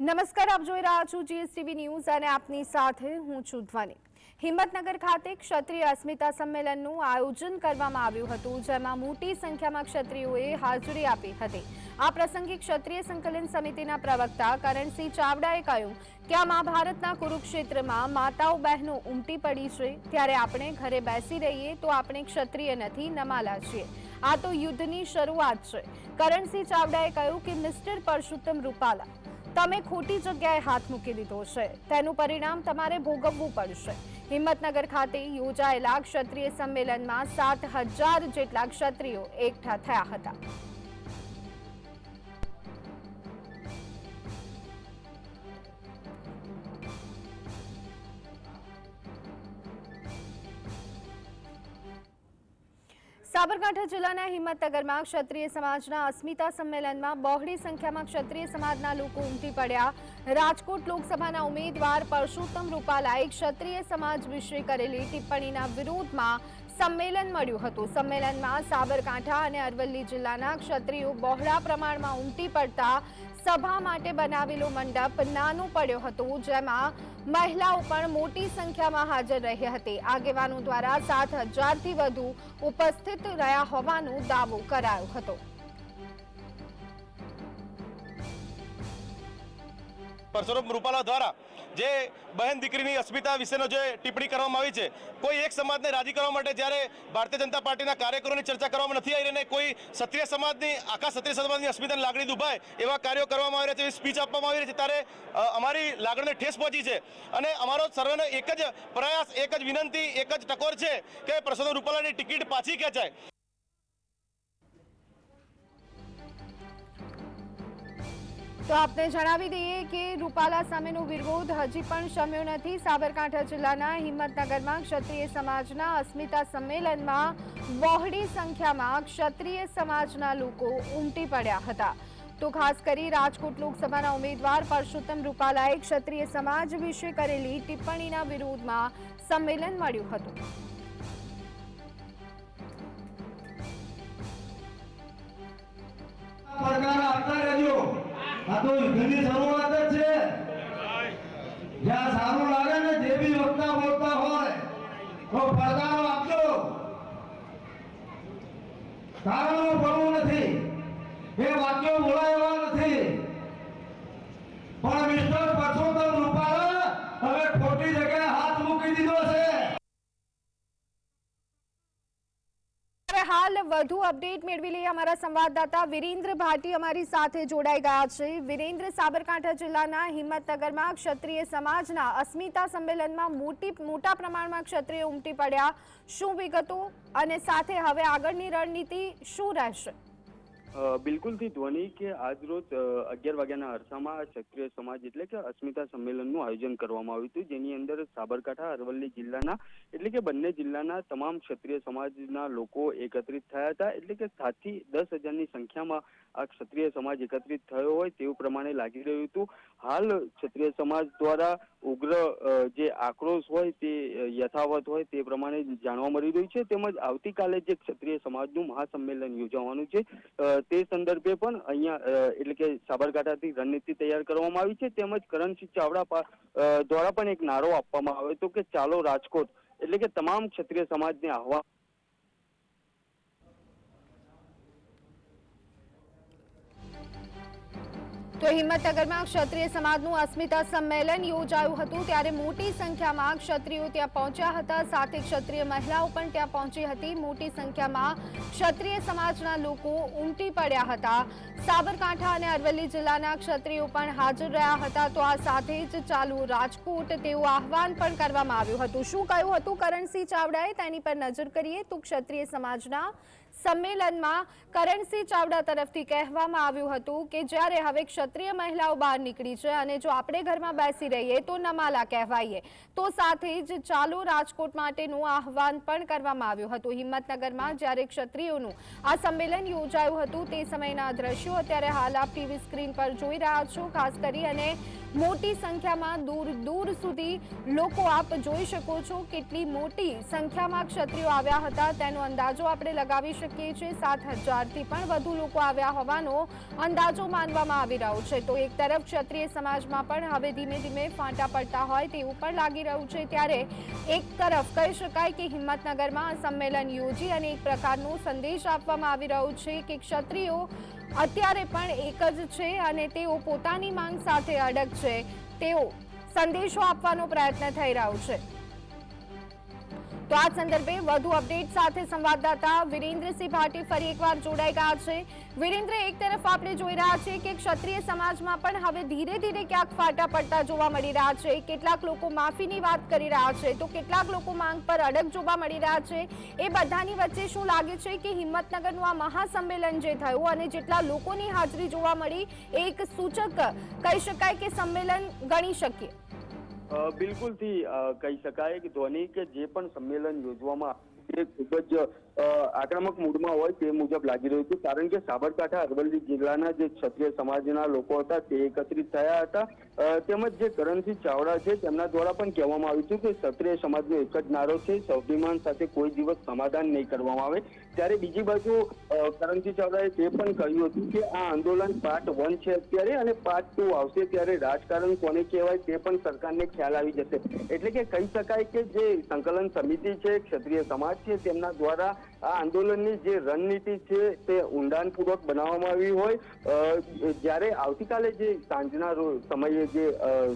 નમસ્કાર, આપ જોઈ રહ્યા છો જીએસટીવી ન્યૂઝ અને આપની સાથે હું છું ધ્વનિ. હિંમતનગર ખાતે ક્ષત્રિય અસ્મિતા સંમેલનનું આયોજન કરવામાં આવ્યું હતું, જેમાં મોટી સંખ્યામાં ક્ષત્રિયોએ હાજરી આપી હતી. આ પ્રસંગે ક્ષત્રિય સંકલન સમિતિના પ્રવક્તા કરણસિંહ ચાવડાએ કહ્યું કે આ મહાભારતના કુરુક્ષેત્રમાં માતાઓ બહેનો ઉમટી પડી છે, ત્યારે આપણે ઘરે બેસી રહીએ તો આપણે ક્ષત્રિય નથી, નમાલા છીએ. આ તો યુદ્ધની શરૂઆત છે. કરણસિંહ ચાવડાએ કહ્યું કે મિસ્ટર પરશુત્તમ રૂપાલા તમે ખોટી જગ્યાએ હાથ મૂકી દીધો છે. તેનું પરિણામ તમારે ભોગવવું પડશે. હિંમતનગર ખાતે યોજાયેલા ક્ષત્રિય સંમેલનમાં સાત હજાર જેટલા ક્ષત્રિયો એકઠા થયા હતા. સાબરકાંઠા જિલ્લાના હિંમતનગરમાં ક્ષત્રિય સમાજના અસ્મિતા સંમેલનમાં બહોળી સંખ્યામાં ક્ષત્રિય સમાજના લોકો ઉમટી પડ્યા. રાજકોટ લોકસભાના ઉમેદવાર પરશુત્તમ રૂપાલાએ ક્ષત્રિય સમાજ વિશે કરેલી ટિપ્પણીના વિરોધમાં સંમેલન મળ્યું હતું. સંમેલનમાં સાબરકાંઠા અને અરવલ્લી જિલ્લાના ક્ષત્રિયો બહોળા પ્રમાણમાં ઉમટી પડતા સભા માટે બનાવેલો મંડપ નાનું પડ્યો હતો, જેમાં મહિલાઓ પણ મોટી સંખ્યામાં હાજર રહી હતી. આગેવાનો દ્વારા સાત હજારથી વધુ ઉપસ્થિત રહ્યા હોવાનો દાવો કરાયો હતો. પરસોત્તમ રૂપાલા દ્વારા જે બહેન દીકરીની અસ્મિતા વિશેનો જે ટિપ્પણી કરવામાં આવી છે, કોઈ એક સમાજને રાજી કરવા માટે જ્યારે ભારતીય જનતા પાર્ટીના કાર્યકરોની ચર્ચા કરવામાં નથી આવી અને કોઈ ક્ષત્રિય સમાજની, આખા ક્ષત્રિય સમાજની અસ્મિતાની લાગણી દુભાય એવા કાર્યો કરવામાં આવી રહ્યા છે સ્પીચ આપવામાં આવી રહી છે, ત્યારે અમારી લાગણીને ઠેસ પહોંચી છે. અને અમારો સર્વેનો એક જ પ્રયાસ, એક જ વિનંતી, એક જ ટકોર છે કે પ્રસન્ન રૂપાલાની ટિકિટ પાછી ખેંચાય. તો આપને જણાવી દઈએ કે રૂપાલા સામેનો વિરોધ હજી પણ શમ્યો નથી. સાબરકાંઠા જિલ્લાના હિંમતનગરમાં ક્ષત્રિય સમાજના અસ્મિતા સંમેલનમાં બહોળી સંખ્યામાં ક્ષત્રિય સમાજના લોકો ઉમટી પડ્યા હતા. તો ખાસ કરી રાજકોટ લોકસભાના ઉમેદવાર પરશુત્તમ રૂપાલાએ ક્ષત્રિય સમાજ વિશે કરેલી ટિપ્પણીના વિરોધમાં સંમેલન મળ્યું હતું. આ તો યુદ્ધની શરૂઆત જ છે. જ્યાં સારું લાગે ને જે બી વક્તા બોલતા હોય, તો પડદાનો આપજો. કારણો પડવું નથી એ વાક્યો બોલાય એવા નથી પણ મિસ્ટર પરસોત્તમ રૂપાલા હવે ખોટી જગ્યાએ હાથ મૂકી દીધો છે હવે હાલ વધુ અપડેટ મેળવી લઈએ અમારા સંવાદદાતા વિરેન્દ્ર ભાટી અમારી સાથે જોડાઈ ગયા છે. વિરેન્દ્ર, સાબરકાંઠા જિલ્લાના હિંમતનગરમાં ક્ષત્રિય સમાજના અસ્મિતા સંમેલનમાં મોટી, મોટા પ્રમાણમાં ક્ષત્રિય ઉમટી પડ્યા. શું વિગતો? અને સાથે હવે આગળની રણનીતિ શું રહેશે? બિલકુલથી ધ્વનિ કે આજરોજ અગિયાર વાગ્યાના અરસામાં ક્ષત્રિય સમાજ એટલે કે અસ્મિતા સંમેલનનું આયોજન કરવામાં આવ્યું હતું, જેની અંદર સાબરકાંઠા, અરવલ્લી જિલ્લાના એટલે કે બંને જિલ્લાના તમામ ક્ષત્રિય સમાજના લોકો એકત્રિત થયા હતા. એટલે કે સાતથી દસ હજારની સંખ્યામાં આ ક્ષત્રિય સમાજ એકત્રિત થયો હોય તેવું પ્રમાણે લાગી રહ્યું હતું. હાલ ક્ષત્રિય સમાજ દ્વારા ઉગ્ર જે આક્રોશ હોય તે યથાવત હોય તે પ્રમાણે જાણવા મળી રહ્યું છે. તેમજ આવતીકાલે જે ક્ષત્રિય સમાજનું મહાસંમેલન યોજાવાનું છે તે સંદર્ભે પણ અહીંયા એટલે કે સાબરકાંઠાથી રણનીતિ તૈયાર કરવામાં આવી છે. તેમજ કરણસિંહ ચાવડા દ્વારા પણ એક નારો આપવામાં આવ્યો હતો કે ચાલો રાજકોટ, એટલે કે તમામ ક્ષત્રિય સમાજને આહવાન તો હિંમતનગરમાં ક્ષત્રિય સમાજનું અસ્મિતા સંમેલન યોજાયું હતું ત્યારે મોટી સંખ્યામાં ક્ષત્રિયો ત્યાં પહોંચ્યા હતા. સાથે ક્ષત્રિય મહિલાઓ પણ ત્યાં પહોંચી હતી. મોટી સંખ્યામાં ક્ષત્રિય સમાજના લોકો ઉમટી પડ્યા હતા. સાબરકાંઠા અને અરવલ્લી જિલ્લાના ક્ષત્રિયો પણ હાજર રહ્યા હતા. તો આ સાથે જ ચાલુ રાજકોટ તેવું આહવાન પણ કરવામાં આવ્યું હતું. શું કહ્યું હતું કરણસિંહ ચાવડાએ? તેની પર નજર કરીએ તો ક્ષત્રિય સમાજના સંમેલનમાં કરણસિંહ ચાવડા તરફથી કહેવામાં આવ્યું હતું કે જ્યારે હવે ક્ષત્રિય મહિલાઓ બહાર નીકળી છે અને જો આપણે ઘરમાં બેસી રહીએ તો નમાલા કહેવાઈએ. તો સાથે જ ચાલો રાજકોટ માટેનું આહવાન પણ કરવામાં આવ્યું હતું. હિંમતનગરમાં જ્યારે ક્ષત્રિયોનું આ સંમેલન યોજાયું હતું તે સમયના દ્રશ્યો અત્યારે હાલ આપ ટીવી સ્ક્રીન પર જોઈ રહ્યા છો. ખાસ કરી અને મોટી સંખ્યામાં દૂર દૂર સુધી લોકો આપ જોઈ શકો છો કેટલી મોટી સંખ્યામાં ક્ષત્રિયો આવ્યા હતા. તેનો અંદાજો આપણે લગાવી શકીએ છીએ. સાત હજારથી પણ વધુ લોકો આવ્યા હોવાનો અંદાજો માનવામાં આવી રહ્યો છે. તો એક તરફ ક્ષત્રિય સમાજમાં પણ હવે ધીમે ધીમે ફાંટા પડતા હોય તેવું પણ લાગી રહ્યું છે. ત્યારે એક તરફ કહી શકાય કે હિંમતનગરમાં સંમેલન યોજી અને એક પ્રકારનો સંદેશ આપવામાં આવી રહ્યો છે કે ક્ષત્રિયો અત્યારે પણ એક જ છે અને તેઓ પોતાની માંગ સાથે અડગ છે. તેઓ સંદેશો આપવાનો પ્રયત્ન થઈ રહ્યો છે. તો આ સંદર્ભે વધુ અપડેટ સાથે સંવાદદાતા વિરેન્દ્રસિંહ ભાટી ફરી એકવાર જોડાઈ ગયા છે. વિરેન્દ્ર, એક તરફ આપણે જોઈ રહ્યા છીએ કે ક્ષત્રિય સમાજમાં પણ હવે ધીરે ધીરે ક્યાંક ફાટા પડતા જોવા મળી રહ્યા છે. કેટલાક લોકો માફીની વાત કરી રહ્યા છે. તો કેટલાક લોકો માંગ પર અડગ જોવા મળી રહ્યા છે. એ બધાની વચ્ચે શું લાગે છે કે હિંમતનગરનું આ મહાસંમેલન જે થયું અને જેટલા લોકોની હાજરી જોવા મળી એક સૂચક કહી શકાય કે સંમેલન ગણી શકીએ? બિલકુલથી કહી શકાય કે ધોની કે જે પણ સંમેલન યોજવામાં એ ખૂબ જ આક્રમક મૂડમાં હોય તે મુજબ લાગી રહ્યું હતું કારણ કે સાબરકાંઠા, અરવલ્લી જિલ્લાના જે ક્ષત્રિય સમાજના લોકો હતા તે એકત્રિત થયા હતા. તેમજ જે કરણસિંહ ચાવડા છે તેમના દ્વારા પણ કહેવામાં આવ્યું હતું કે ક્ષત્રિય સમાજનો એક જ નારો છે. સ્વાભિમાન સાથે કોઈ દિવસ સમાધાન નહીં કરવામાં આવે. ત્યારે બીજી બાજુ કરણસિંહ ચાવડાએ તે પણ કહ્યું હતું કે આ આંદોલન પાર્ટ વન છે અત્યારે અને પાર્ટ ટુ આવશે ત્યારે રાજકારણ કોને કહેવાય તે પણ સરકારને ખ્યાલ આવી જશે. એટલે કે કહી શકાય કે જે સંકલન સમિતિ છે, ક્ષત્રિય સમાજ છે તેમના દ્વારા આ આંદોલનની જે રણનીતિ છે તે ઊંડાણપૂર્વક બનાવવામાં આવી હોય જ્યારે આવતીકાલે જે સાંજના સમયે જે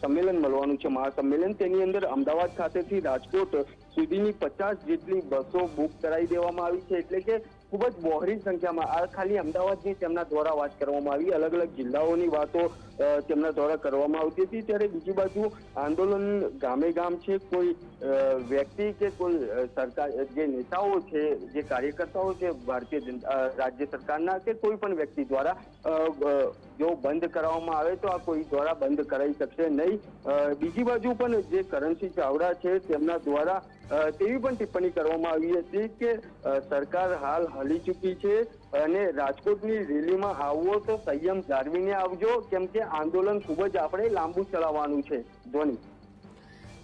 સંમેલન મળવાનું છે, મહાસંમેલન, તેની અંદર અમદાવાદ ખાતેથી રાજકોટ સુધીની પચાસ જેટલી બસો બુક કરાવી દેવામાં આવી છે. એટલે કે ખૂબ જ બહોળી સંખ્યામાં આ ખાલી અમદાવાદની તેમના દ્વારા વાત કરવામાં આવી. અલગ અલગ જિલ્લાઓની વાતો તેમના દ્વારા કરવામાં આવતી હતી. ત્યારે બીજી બાજુ આંદોલન ગામે ગામ છે, કોઈ વ્યક્તિ કે કોઈ સરકાર, જે નેતાઓ છે, જે કાર્યકર્તાઓ છે, ભારતીય રાજ્ય સરકારના કે કોઈ પણ વ્યક્તિ દ્વારા જો બંધ કરાવવામાં આવે તો આ કોઈ દ્વારા બંધ કરાવી શકશે નહીં. બીજી બાજુ પણ જે કરણસિંહ ચાવડા છે તેમના દ્વારા તેવી પણ ટિપ્પણી કરવામાં આવી હતી કે સરકાર હાલ હલી ચૂકી છે અને રાજકોટની રેલીમાં આવવો તો સંયમ જાળવીને આવજો, કેમ કે આંદોલન ખૂબ જ આપણે લાંબુ ચલાવવાનું છે ધોની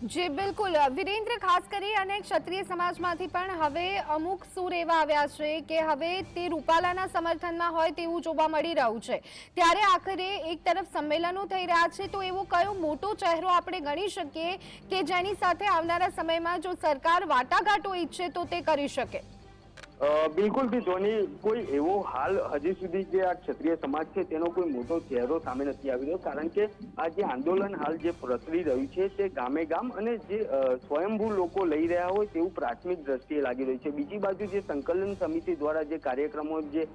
જી, બિલકુલ. વિરેન્દ્ર, ખાસ કરી અને ક્ષત્રિય સમાજમાંથી પણ હવે અમુક સૂર એવા આવ્યા છે કે હવે તે રૂપાલાના સમર્થનમાં હોય તેવું જોવા મળી રહ્યું છે. ત્યારે આખરે એક તરફ સંમેલનો થઈ રહ્યા છે, તો એવો કયો મોટો ચહેરો આપણે ગણી શકીએ કે જેની સાથે આવનારા સમયમાં જો સરકાર વાટાઘાટો ઈચ્છે તો તે કરી શકે? બિલકુલથી ધોની, કોઈ એવો હાલ હજી સુધી જે આ ક્ષત્રિય સમાજ છે, તેનો કોઈ મોટો ચહેરો સામે નથી આવી રહ્યો. કારણ કે આ જે આંદોલન હાલ જે પ્રસરી રહ્યું છે, તે ગામે ગામ અને જે સ્વયંભૂ લોકો લઈ રહ્યા હોય તેવું પ્રાથમિક દ્રષ્ટિએ લાગી રહ્યું છે. બીજી બાજુ જે સંકલન સમિતિ દ્વારા જે કાર્યક્રમો જે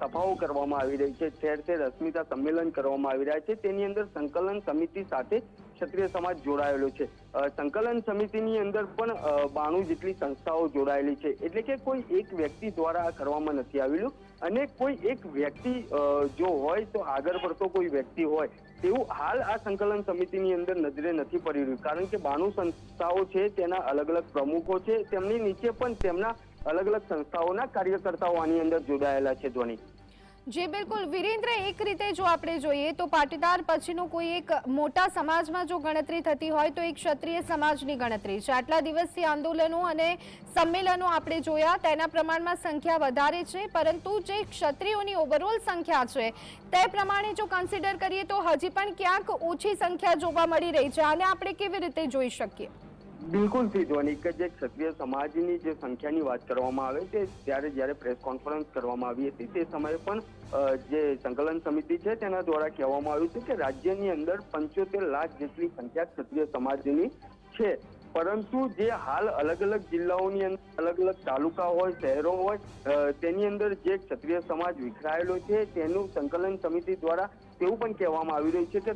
સભાઓ કરવામાં આવી રહી છે ઠેર ઠેર અસ્મિતા સંમેલન કરવામાં આવી રહ્યા છે, તેની અંદર સંકલન સમિતિ સાથે ક્ષત્રિય સમાજ જોડાયેલો છે. સંકલન સમિતિની અંદર પણ બાણું જેટલી સંસ્થાઓ જોડાયેલી છે. એટલે કે કોઈ એક વ્યક્તિ દ્વારા કરવામાં નથી આવેલું. અને કોઈ એક વ્યક્તિ જો હોય તો આગળ પડતો કોઈ વ્યક્તિ હોય, તેવું હાલ આ સંકલન સમિતિની અંદર નજરે નથી પડી રહ્યું. કારણ કે બાણું સંસ્થાઓ છે, તેના અલગ અલગ પ્રમુખો છે, તેમની નીચે પણ તેમના અલગ અલગ સંસ્થાઓના કાર્યકર્તાઓ આની અંદર જોડાયેલા છે ધ્વની. જી બિલકુલ વિરેન્દ્ર, એક રીતે જો આપણે જોઈએ તો પાટીદાર પછીનો કોઈ એક મોટા સમાજમાં જો ગણતરી થતી હોય તો એક ક્ષત્રિય સમાજની ગણતરી છે. આટલા દિવસથી આંદોલનો અને સંમેલનો આપણે જોયા, તેના પ્રમાણમાં સંખ્યા વધારે છે, પરંતુ જે ક્ષત્રિયોની ઓવરઓલ સંખ્યા છે, તે પ્રમાણે જો કન્સિડર કરીએ તો હજી પણ ક્યાંક ઓછી સંખ્યા જોવા મળી રહી છે. આને આપણે કેવી રીતે જોઈ શકીએ? બિલકુલ ધ્વની કે જે ક્ષત્રિય સમાજની જે સંખ્યાની વાત કરવામાં આવે છે, ત્યારે જ્યારે પ્રેસ કોન્ફરન્સ કરવામાં આવી હતી, તે સમયે પણ જે સંકલન સમિતિ છે, તેના દ્વારા કહેવામાં આવ્યું છે કે રાજ્યની અંદર પંચોતેર લાખ જેટલી સંખ્યા ક્ષત્રિય સમાજની છે. પરંતુ જે હાલ અલગ અલગ જિલ્લાઓની અંદર અલગ અલગ તાલુકા હોય, શહેરો હોય તેની અંદર જે ક્ષત્રિય સમાજ વિખરાયેલો છે, તેનું સંકલન સમિતિ દ્વારા તેવું પણ કહેવામાં આવી રહ્યું છે કે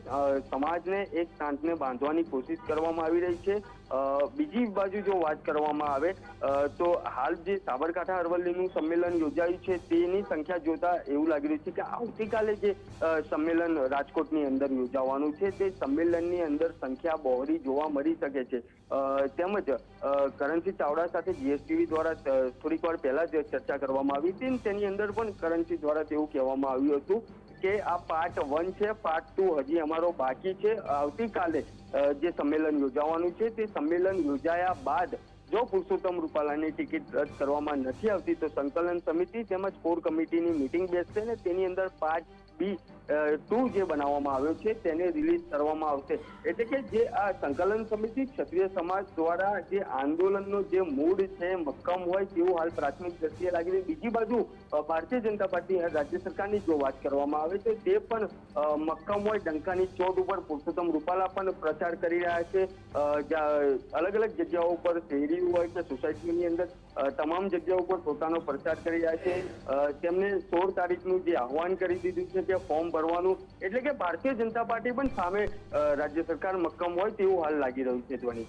સમાજને એક સાંજને બાંધવાની કોશિશ કરવામાં આવી રહી છે. બીજી બાજુ જો વાત કરવામાં આવે તો હાલ જે સાબરકાંઠા અરવલ્લીનું સંમેલન યોજાયું છે, તેની સંખ્યા જોતા એવું લાગી રહ્યું છે કે આવતીકાલે જે સંમેલન રાજકોટની અંદર યોજાવાનું છે, તે સંમેલનની અંદર સંખ્યા બહોળી જોવા મળી શકે છે. તેમજ કરણસિંહ ચાવડા સાથે જીએસટીવી દ્વારા થોડીક વાર પહેલા જ ચર્ચા કરવામાં આવી હતી તેની અંદર પણ કરણસિંહ દ્વારા તેવું કહેવામાં આવ્યું હતું. કે આ પાર્ટ વન છે પાર્ટ ટુ હજી અમારો બાકી છે. આવતીકાલે જે સંમેલન યોજાવાનું છે, તે સંમેલન યોજાયા બાદ જો પુરુષોત્તમ રૂપાલાની ટિકિટ રદ કરવામાં નથી આવતી, તો સંકલન સમિતિ તેમજ કોર કમિટીની મિટિંગ બેસશે ને તેની અંદર પાંચ બી ટુ જે બનાવવામાં આવ્યો છે તેને રિલીઝ કરવામાં આવશે. એટલે કે જે આ સંકલન સમિતિ ક્ષત્રિય સમાજ દ્વારા જે આંદોલનનો જે મૂળ છે, મક્કમ હોય તેવું હાલ પ્રાથમિક દ્રષ્ટિએ લાગી રહ્યું. બીજી બાજુ ભારતીય જનતા પાર્ટી રાજ્ય સરકારની જો વાત કરવામાં આવે છે તે પણ મક્કમ હોય. ડંકાની ચોટ ઉપર પુરુષોત્તમ રૂપાલા પણ પ્રચાર કરી રહ્યા છે. અલગ અલગ જગ્યાઓ ઉપર શહેરી હોય કે સોસાયટીની અંદર તમામ જગ્યાઓ ઉપર પોતાનો પ્રચાર કરી રહ્યા છે. તેમને સોળ તારીખનું જે આહવાન કરી દીધું છે કે ફોર્મ ભરવાનું, એટલે કે ભારતીય જનતા પાર્ટી પણ સામે રાજ્ય સરકાર મક્કમ હોય તેવું હાલ લાગી રહ્યું છે ધ્વની.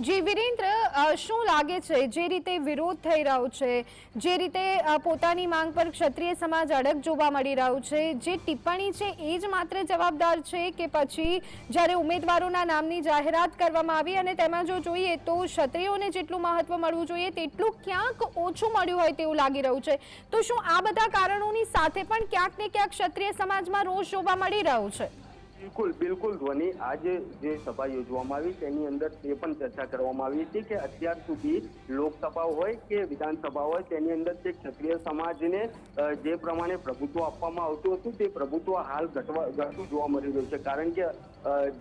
જી, વિરેન્દ્ર શું લાગે છે? જે રીતે વિરોધ થઈ રહ્યો છે, જે રીતે પોતાની માંગ પર ક્ષત્રિય સમાજ અડગ જોવા મળી રહ્યું છે, જે ટિપ્પણી છે એ જ માત્ર જવાબદાર છે કે પછી જ્યારે ઉમેદવારોના નામની જાહેરાત કરવામાં આવી અને તેમાં જો જોઈએ તો ક્ષત્રિયોને જેટલું મહત્વ મળવું જોઈએ, તેટલું ક્યાંક ઓછું મળ્યું હોય તેવું લાગી રહ્યું છે. તો શું આ બધા કારણોની સાથે પણ ક્યાંક ને ક્યાંક ક્ષત્રિય સમાજમાં રોષ જોવા મળી રહ્યો છે? બિલકુલ બિલકુલ ધ્વની. આજે જે સભા યોજવામાં આવી તેની અંદર તે પણ ચર્ચા કરવામાં આવી હતી કે અત્યાર સુધી લોકસભા હોય કે વિધાનસભા હોય, તેની અંદર જે ક્ષત્રિય સમાજને જે પ્રમાણે પ્રભુત્વ આપવામાં આવતું હતું, તે પ્રભુત્વ હાલ ઘટવા, ઘટતું જોવા મળી રહ્યું છે. કારણ કે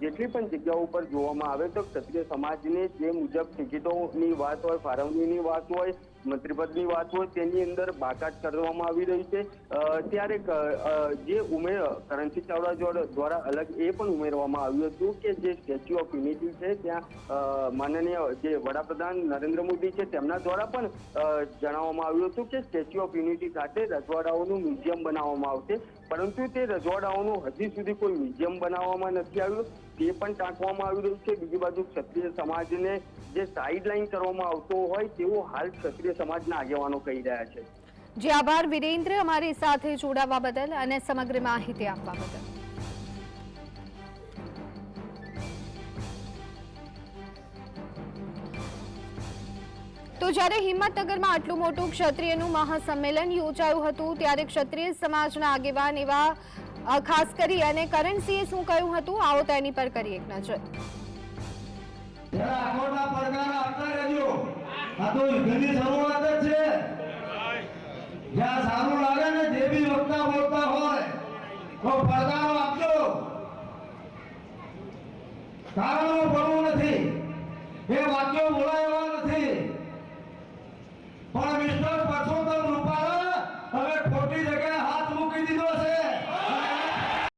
જેટલી પણ જગ્યાઓ ઉપર જોવામાં આવે તો ક્ષત્રિય સમાજને જે મુજબ ટિકિટોની વાત હોય, ફાળવણીની વાત હોય મંત્રીપદની વાત હોય તેની અંદર બાકાત કરવામાં આવી રહી છે. ત્યારે જે ઉમેર કરણસિંહ ચાવડા દ્વારા અલગ એ પણ ઉમેરવામાં આવ્યું હતું કે જે સ્ટેચ્યુ ઓફ યુનિટી છે, ત્યાં માનનીય જે વડાપ્રધાન નરેન્દ્ર મોદી છે, તેમના દ્વારા પણ જણાવવામાં આવ્યું હતું કે સ્ટેચ્યુ ઓફ યુનિટી સાથે રજવાડાઓનું મ્યુઝિયમ બનાવવામાં આવશે. પરંતુ તે રજવાડાઓનું હજી સુધી કોઈ મ્યુઝિયમ બનાવવામાં નથી આવ્યું. તે પણ ટાંકવામાં આવી રહ્યું છે. બીજી બાજુ ક્ષત્રિય સમાજને જે સાઇડલાઇન કરવામાં આવતો હોય તેવો હાલ ક્ષત્રિય સમાજના આગેવાનો કહી રહ્યા છે. જે આભાર, વિરેન્દ્ર. અમારી સાથે જોડાવા બદલ અને સમગ્ર માહિતી આપવા બદલ. જ્યારે હિંમતનગરમાં આટલું મોટું ક્ષત્રિયનું મહાસંમેલન યોજાયું હતું, ત્યારે ક્ષત્રિય સમાજના આગેવાન એવા ખાસ કરી અને કરણસિંહે શું કહ્યું હતું? આવો તેની પર કરીએ એક નજર. જ્યાં સારું લાગે નથી. એ વાક્યો બોલાય